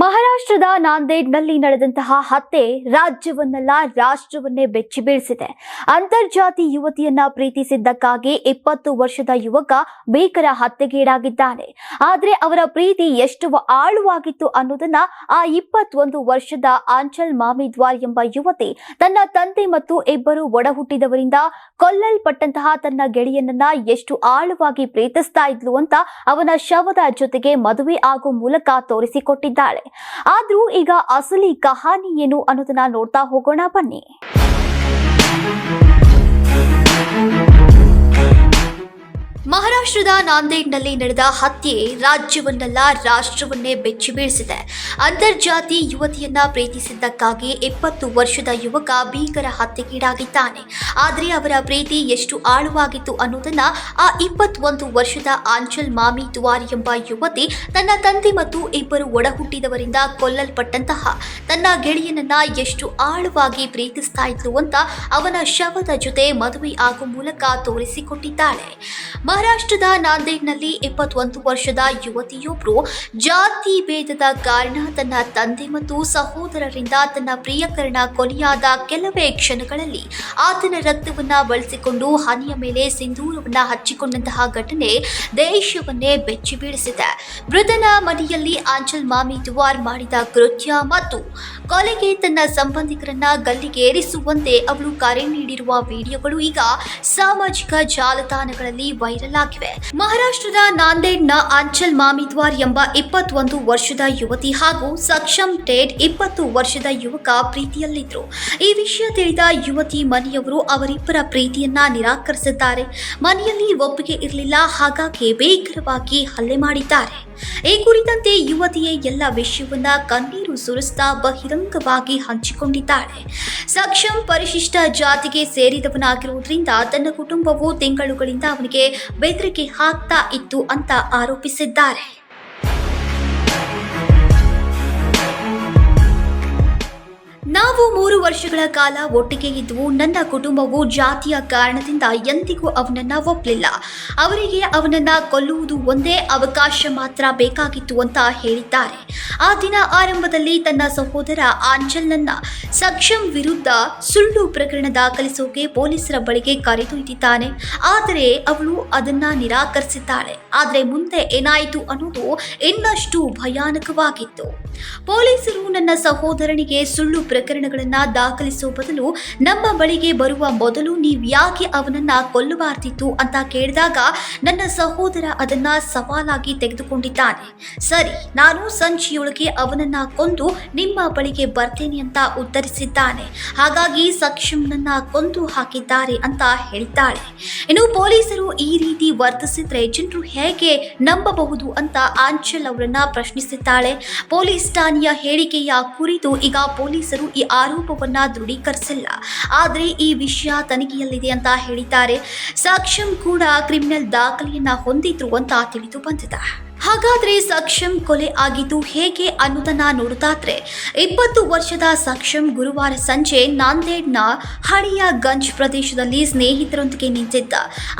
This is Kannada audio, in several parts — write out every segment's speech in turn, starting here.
ಮಹಾರಾಷ್ಟ್ರದ ನಾಂದೇಡ್ನಲ್ಲಿ ನಡೆದಂತಹ ಹತ್ಯೆ ರಾಜ್ಯವನ್ನೆಲ್ಲ ರಾಷ್ಟ್ರವನ್ನೇ ಬೆಚ್ಚಿ ಬೀಳಿಸಿದೆ. ಅಂತರ್ಜಾತಿ ಯುವತಿಯನ್ನ ಪ್ರೀತಿಸಿದ್ದಕ್ಕಾಗಿ ಇಪ್ಪತ್ತು ವರ್ಷದ ಯುವಕ ಭೀಕರ ಹತ್ಯೆಗೀಡಾಗಿದ್ದಾನೆ. ಆದರೆ ಅವರ ಪ್ರೀತಿ ಎಷ್ಟು ಆಳವಾಗಿತ್ತು ಅನ್ನೋದನ್ನ ಆ ಇಪ್ಪತ್ತೊಂದು ವರ್ಷದ ಆಂಚಲ್ ಮಾಮಿದ್ವಾರ್ ಎಂಬ ಯುವತಿ ತನ್ನ ತಂದೆ ಮತ್ತು ಇಬ್ಬರು ಒಡಹುಟ್ಟಿದವರಿಂದ ಕೊಲ್ಲಲ್ಪಟ್ಟಂತಹ ತನ್ನ ಗೆಳೆಯನನ್ನ ಎಷ್ಟು ಆಳವಾಗಿ ಪ್ರೀತಿಸ್ತಾ ಇದ್ಲು ಅಂತ ಅವನ ಶವದ ಜೊತೆಗೆ ಮದುವೆ ಆಗೋ ಮೂಲಕ ತೋರಿಸಿಕೊಟ್ಟಿದ್ದಾಳೆ. ಆದ್ರೂ ಈಗ ಅಸಲಿ ಕಹಾನಿ ಏನು ಅನ್ನೋದನ್ನ ನೋಡ್ತಾ ಹೋಗೋಣ ಬನ್ನಿ. ಮಹಾರಾಷ್ಟ್ರದ ನಾಂದೇಡ್ನಲ್ಲಿ ನಡೆದ ಹತ್ಯೆ ರಾಜ್ಯವನ್ನೆಲ್ಲ ರಾಷ್ಟ್ರವನ್ನೇ ಬೆಚ್ಚಿ ಬೀಳಿಸಿದೆ. ಅಂತರ್ಜಾತಿ ಯುವತಿಯನ್ನ ಪ್ರೀತಿಸಿದ್ದಕ್ಕಾಗಿ ಇಪ್ಪತ್ತು ವರ್ಷದ ಯುವಕ ಭೀಕರ ಹತ್ಯೆಗೀಡಾಗಿದ್ದಾನೆ. ಆದರೆ ಅವರ ಪ್ರೀತಿ ಎಷ್ಟು ಆಳವಾಗಿತ್ತು ಅನ್ನೋದನ್ನ ಆ ಇಪ್ಪತ್ತೊಂದು ವರ್ಷದ ಆಂಚಲ್ ಮಾಮಿ ದುವಾರಿ ಎಂಬ ಯುವತಿ ತನ್ನ ತಂದೆ ಮತ್ತು ಇಬ್ಬರು ಒಡಹುಟ್ಟಿದವರಿಂದ ಕೊಲ್ಲಲ್ಪಟ್ಟಂತಹ ತನ್ನ ಗೆಳೆಯನನ್ನ ಎಷ್ಟು ಆಳವಾಗಿ ಪ್ರೀತಿಸ್ತಾ ಇದ್ಲು ಅಂತ ಅವನ ಶವದ ಜೊತೆ ಮದುವೆ ಆಗುವ ಮೂಲಕ ತೋರಿಸಿಕೊಟ್ಟಿದ್ದಾಳೆ. ಮಹಾರಾಷ್ಟ್ರದ ನಾಂದೇಡ್ನಲ್ಲಿ ಇಪ್ಪತ್ತೊಂದು ವರ್ಷದ ಯುವತಿಯೊಬ್ಬರು ಜಾತಿ ಭೇದದ ಕಾರಣ ತನ್ನ ತಂದೆ ಮತ್ತು ಸಹೋದರರಿಂದ ತನ್ನ ಪ್ರಿಯಕರಣ ಕೊನೆಯಾದ ಕೆಲವೇ ಕ್ಷಣಗಳಲ್ಲಿ ಆತನ ರಕ್ತವನ್ನ ಬಳಸಿಕೊಂಡು ಹನಿಯ ಮೇಲೆ ಸಿಂಧೂರವನ್ನ ಹಚ್ಚಿಕೊಂಡಂತಹ ಘಟನೆ ದೇಶವನ್ನೇ ಬೆಚ್ಚಿ ಬೀಳಿಸಿದೆ. ಮೃತನ ಮನೆಯಲ್ಲಿ ಆಂಚಲ್ ಮಾಮಿ ದುವಾರ್ ಮಾಡಿದ ಕೃತ್ಯ ಮತ್ತು ಕೊಲೆಗೆ ತನ್ನ ಸಂಬಂಧಿಕರನ್ನ ಗಲ್ಲಿಗೇರಿಸುವಂತೆ ಅವಳು ಕರೆ ನೀಡಿರುವ ವಿಡಿಯೋಗಳು ಈಗ ಸಾಮಾಜಿಕ ಜಾಲತಾಣಗಳಲ್ಲಿ ವೈರಲ್ ಆಗಿವೆ. ಮಹಾರಾಷ್ಟ್ರದ ನಾಂದೇಡ್ನ ಅಂಚಲ್ ಮಾಮಿದ್ವಾರ್ ಎಂಬ ಇಪ್ಪತ್ತೊಂದು ವರ್ಷದ ಯುವತಿ ಹಾಗೂ ಸಕ್ಷಮ್ ಟೇಡ್ ಇಪ್ಪತ್ತು ವರ್ಷದ ಯುವಕ ಪ್ರೀತಿಯಲ್ಲಿದ್ದರು ಈ ವಿಷಯ ತಿಳಿದ ಯುವತಿ ಮನೆಯವರು ಅವರಿಬ್ಬರ ಪ್ರೀತಿಯನ್ನ ನಿರಾಕರಿಸಿದ್ದಾರೆ. ಮನೆಯಲ್ಲಿ ಒಪ್ಪಿಗೆ ಇರಲಿಲ್ಲ ಹಾಗಾಗಿ ಭೀಕರವಾಗಿ ಹಲ್ಲೆ ಮಾಡಿದ್ದಾರೆ. ಈ ಕುರಿತಂತೆ ಯುವತಿಯೇ ಎಲ್ಲ ವಿಷಯವನ್ನ ಕಣ್ಣೀರು ಸುರಿಸ್ತಾ ಬಹಿರಂಗವಾಗಿ ಹಂಚಿಕೊಂಡಿದ್ದಾಳೆ. ಸಕ್ಷಮ್ ಪರಿಶಿಷ್ಟ ಜಾತಿಗೆ ಸೇರಿದವನಾಗಿರುವುದರಿಂದ ತನ್ನ ಕುಟುಂಬವು ತಿಂಗಳುಗಳಿಂದ ಅವನಿಗೆ ಬೆದರಿಕೆ ಹಾಕ್ತಾ ಇತ್ತು ಅಂತ ಆರೋಪಿಸಿದ್ದಾರೆ. ವರ್ಷಗಳ ಕಾಲ ಒಟ್ಟಿಗೆ ಇದ್ವು ನನ್ನ ಕುಟುಂಬವು ಜಾತಿಯ ಕಾರಣದಿಂದ ಎಂದಿಗೂ ಅವನನ್ನ ಒಪ್ಪಲಿಲ್ಲ. ಅವರಿಗೆ ಅವನನ್ನ ಕೊಲ್ಲುವುದು ಒಂದೇ ಅವಕಾಶ ಮಾತ್ರ ಬೇಕಾಗಿತ್ತು ಅಂತ ಹೇಳಿದ್ದಾರೆ. ಆ ದಿನ ಆರಂಭದಲ್ಲಿ ತನ್ನ ಸಹೋದರ ಆಂಜಲ್ನನ್ನ ಸಕ್ಷಮ್ ವಿರುದ್ಧ ಸುಳ್ಳು ಪ್ರಕರಣ ದಾಖಲಿಸೋಕೆ ಪೊಲೀಸರ ಬಳಿಗೆ ಕರೆದೊಯ್ದಿದ್ದಾನೆ ಆದರೆ ಅವಳು ಅದನ್ನ ನಿರಾಕರಿಸಿದ್ದಾಳೆ. ಆದರೆ ಮುಂದೆ ಏನಾಯಿತು ಅನ್ನೋದು ಇನ್ನಷ್ಟು ಭಯಾನಕವಾಗಿತ್ತು. ಪೊಲೀಸರು ನನ್ನ ಸಹೋದರನಿಗೆ ಸುಳ್ಳು ಪ್ರಕರಣಗಳನ್ನ ದಾಖಲಿಸುವ ಬದಲು ನಮ್ಮ ಬಳಿಗೆ ಬರುವ ಮೊದಲು ನೀವು ಯಾಕೆ ಅವನನ್ನ ಕೊಲ್ಲಬಾರ್ದಿತ್ತು ಅಂತ ಕೇಳಿದಾಗ ನನ್ನ ಸಹೋದರ ಅದನ್ನ ಸವಾಲಾಗಿ ತೆಗೆದುಕೊಂಡಿದ್ದಾನೆ. ಸರಿ, ನಾನು ಸಂಜೆಯೊಳಗೆ ಅವನನ್ನ ಕೊಂದು ನಿಮ್ಮ ಬಳಿಗೆ ಬರ್ತೇನೆ ಅಂತ ಉತ್ತರಿಸಿದ್ದಾನೆ. ಹಾಗಾಗಿ ಸಕ್ಷಮ್ನನ್ನ ಕೊಂದು ಹಾಕಿದ್ದಾರೆ ಅಂತ ಹೇಳಿದ್ದಾಳೆ. ಇನ್ನು ಪೊಲೀಸರು ಈ ರೀತಿ ವರ್ತಿಸಿದ್ರೆ ಜನರು ಹೇಗೆ ನಂಬಬಹುದು ಅಂತ ಆಂಚಲ್ ಅವರನ್ನ ಪ್ರಶ್ನಿಸಿದ್ದಾಳೆ. ಪೊಲೀಸ್ ಠಾಣೆಯ ಹೇಳಿಕೆಯ ಕುರಿತು ಈಗ ಪೊಲೀಸರು ಈ ಆರೋಪವನ್ನ ದೃಢೀಕರಿಸಿಲ್ಲ. ಆದರೆ ಈ ವಿಷಯ ತನಿಖೆಯಲ್ಲಿದೆ ಅಂತ ಹೇಳಿದ್ದಾರೆ. ಸಾಕ್ಷ್ಯಂ ಕೂಡ ಕ್ರಿಮಿನಲ್ ದಾಖಲೆಯನ್ನ ಹೊಂದಿದ್ರು ಅಂತ ತಿಳಿದು ಬಂದಿದೆ. ಹಾಗಾದ್ರೆ ಸಕ್ಷಮ್ ಕೊಲೆ ಆಗಿದ್ದು ಹೇಗೆ ಅನ್ನೋದನ್ನ ನೋಡುತ್ತಾದ್ರೆ ಇಪ್ಪತ್ತು ವರ್ಷದ ಸಕ್ಷಮ್ ಗುರುವಾರ ಸಂಜೆ ನಾಂದೇಡ್ನ ಹಳಿಯ ಗಂಜ್ ಪ್ರದೇಶದಲ್ಲಿ ಸ್ನೇಹಿತರೊಂದಿಗೆ ನಿಂತಿದ್ದ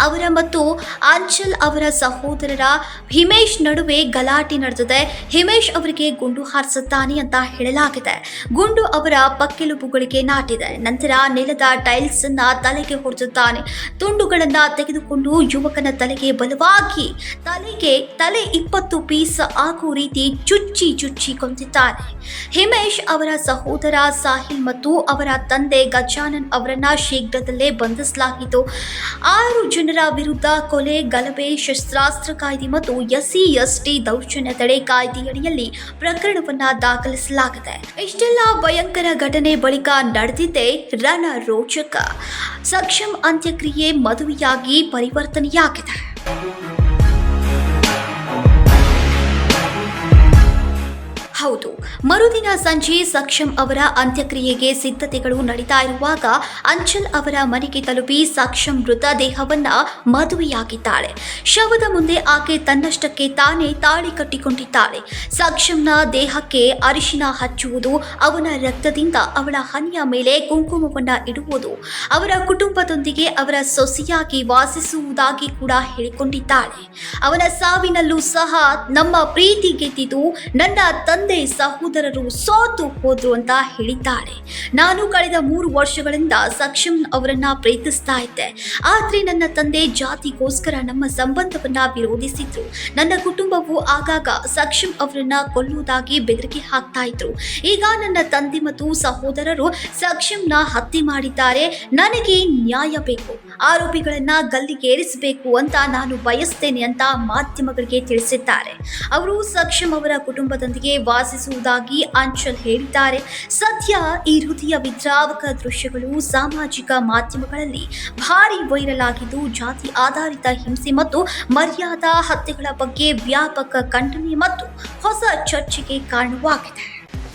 ಅವರ ಮತ್ತು ಆಂಚಲ್ ಅವರ ಸಹೋದರರ ಹಿಮೇಶ್ ನಡುವೆ ಗಲಾಟೆ ನಡೆದಿದೆ. ಹಿಮೇಶ್ ಅವರಿಗೆ ಗುಂಡು ಹಾರಿಸುತ್ತಾನೆ ಅಂತ ಹೇಳಲಾಗಿದೆ. ಗುಂಡು ಅವರ ಪಕ್ಕೆಲುಬುಗಳಿಗೆ ನಾಟಿದೆ. ನಂತರ ನೆಲದ ಟೈಲ್ಸ್ ಅನ್ನ ತಲೆಗೆ ಹೊಡೆದಿದ್ದಾನೆ. ತುಂಡುಗಳನ್ನ ತೆಗೆದುಕೊಂಡು ಯುವಕನ ತಲೆಗೆ ಬಲವಾಗಿ ತಲೆಗೆ, ತಲೆ ಇಪ್ಪತ್ತು ಪೀಸ್ ಆಗೋ ರೀತಿ ಚುಚ್ಚಿ ಚುಚ್ಚಿ ಕೊಂದಿದ್ದಾನೆ ಹಿಮೇಶ್ ಅವರ ಸಹೋದರ ಸಾಹಿಲ್ ಮತ್ತು ಅವರ ತಂದೆ ಗಜಾನನ್ ಅವರನ್ನ ಶೀಘ್ರದಲ್ಲೇ ಬಂಧಿಸಲಾಗಿತ್ತು ಆರು ಜನರ ವಿರುದ್ಧ ಕೊಲೆ, ಗಲಭೆ, ಶಸ್ತ್ರಾಸ್ತ್ರ ಕಾಯ್ದೆ ಮತ್ತು ಎಸ್ಸಿ ಎಸ್ಟಿ ದೌರ್ಜನ್ಯ ತಡೆ ಕಾಯ್ದೆಯಡಿಯಲ್ಲಿ ಪ್ರಕರಣವನ್ನ ದಾಖಲಿಸಲಾಗಿದೆ. ಇಷ್ಟೆಲ್ಲ ಭಯಂಕರ ಘಟನೆ ಬಳಿಕ ನಡೆದಿದ್ದೆ ರಣ ರೋಚಕ ಸಕ್ಷಮ್ ಅಂತ್ಯಕ್ರಿಯೆ ಮದುವೆಯಾಗಿ ಪರಿವರ್ತನೆಯಾಗಿದೆ. ಹೌದು. ಮರುದಿನ ಸಂಜೆ ಸಕ್ಷಮ್ ಅವರ ಅಂತ್ಯಕ್ರಿಯೆಗೆ ಸಿದ್ಧತೆಗಳು ನಡೀತಾ ಇರುವಾಗ ಅಂಚಲ್ ಅವರ ಮನೆಗೆ ತಲುಪಿ ಸಕ್ಷಮ್ ಮೃತದೇಹವನ್ನ ಮದುವೆಯಾಗಿದ್ದಾಳೆ. ಶವದ ಮುಂದೆ ಆಕೆ ತನ್ನಷ್ಟಕ್ಕೆ ತಾನೇ ತಾಳಿ ಕಟ್ಟಿಕೊಂಡಿದ್ದಾಳೆ. ಸಕ್ಷಮ್ನ ದೇಹಕ್ಕೆ ಅರಿಶಿನ ಹಚ್ಚುವುದು ಅವನ ರಕ್ತದಿಂದ ಅವಳ ಹನಿಯ ಮೇಲೆ ಕುಂಕುಮವನ್ನ ಇಡುವುದು ಅವರ ಕುಟುಂಬದೊಂದಿಗೆ ಅವರ ಸೊಸೆಯಾಗಿ ವಾಸಿಸುವುದಾಗಿ ಕೂಡ ಹೇಳಿಕೊಂಡಿದ್ದಾಳೆ. ಅವನ ಸಾವಿನಲ್ಲೂ ಸಹ ನಮ್ಮ ಪ್ರೀತಿ ಗೆದ್ದಿದ್ದು ನನ್ನ ತಂದೆ ತಂದೆ ಸಹೋದರರು ಸೋತು ಹೋದ್ರು ಅಂತ ಹೇಳಿದ್ದಾರೆ. ನಾನು ಕಳೆದ ಮೂರು ವರ್ಷಗಳಿಂದ ಸಕ್ಷಮ್ ಅವರನ್ನ ಪ್ರೀತಿಸ್ತಾ ಇದ್ದೆ. ಆದ್ರೆ ನನ್ನ ತಂದೆ ಜಾತಿಗೋಸ್ಕರ ನಮ್ಮ ಸಂಬಂಧವನ್ನ ವಿರೋಧಿಸಿದ್ರು. ನನ್ನ ಕುಟುಂಬವು ಆಗಾಗ ಸಕ್ಷಮ್ ಅವರನ್ನ ಕೊಲ್ಲುವುದಾಗಿ ಬೆದರಿಕೆ ಹಾಕ್ತಾ ಇದ್ರು. ಈಗ ನನ್ನ ತಂದೆ ಮತ್ತು ಸಹೋದರರು ಸಕ್ಷಮ್ನ ಹತ್ಯೆ ಮಾಡಿದ್ದಾರೆ. ನನಗೆ ನ್ಯಾಯ ಬೇಕು. ಆರೋಪಿಗಳನ್ನ ಗಲ್ಲಿಗೇರಿಸಬೇಕು ಅಂತ ನಾನು ಬಯಸ್ತೇನೆ ಅಂತ ಮಾಧ್ಯಮಗಳಿಗೆ ತಿಳಿಸಿದ್ದಾರೆ. ಅವರು ಸಕ್ಷಮ್ ಅವರ ಕುಟುಂಬದೊಂದಿಗೆ ವಾಸಿಸುವುದಾಗಿ ಅಂಚಲ್ ಹೇಳಿದ್ದಾರೆ. ಸದ್ಯ ಈ ಹೃದಯ ವಿದ್ರಾವಕ ದೃಶ್ಯಗಳು ಸಾಮಾಜಿಕ ಮಾಧ್ಯಮಗಳಲ್ಲಿ ಭಾರಿ ವೈರಲ್ ಆಗಿದ್ದು, ಜಾತಿ ಆಧಾರಿತ ಹಿಂಸೆ ಮತ್ತು ಮರ್ಯಾದಾ ಹತ್ಯೆಗಳ ಬಗ್ಗೆ ವ್ಯಾಪಕ ಖಂಡನೆ ಮತ್ತು ಹೊಸ ಚರ್ಚೆಗೆ ಕಾರಣವಾಗಿದೆ.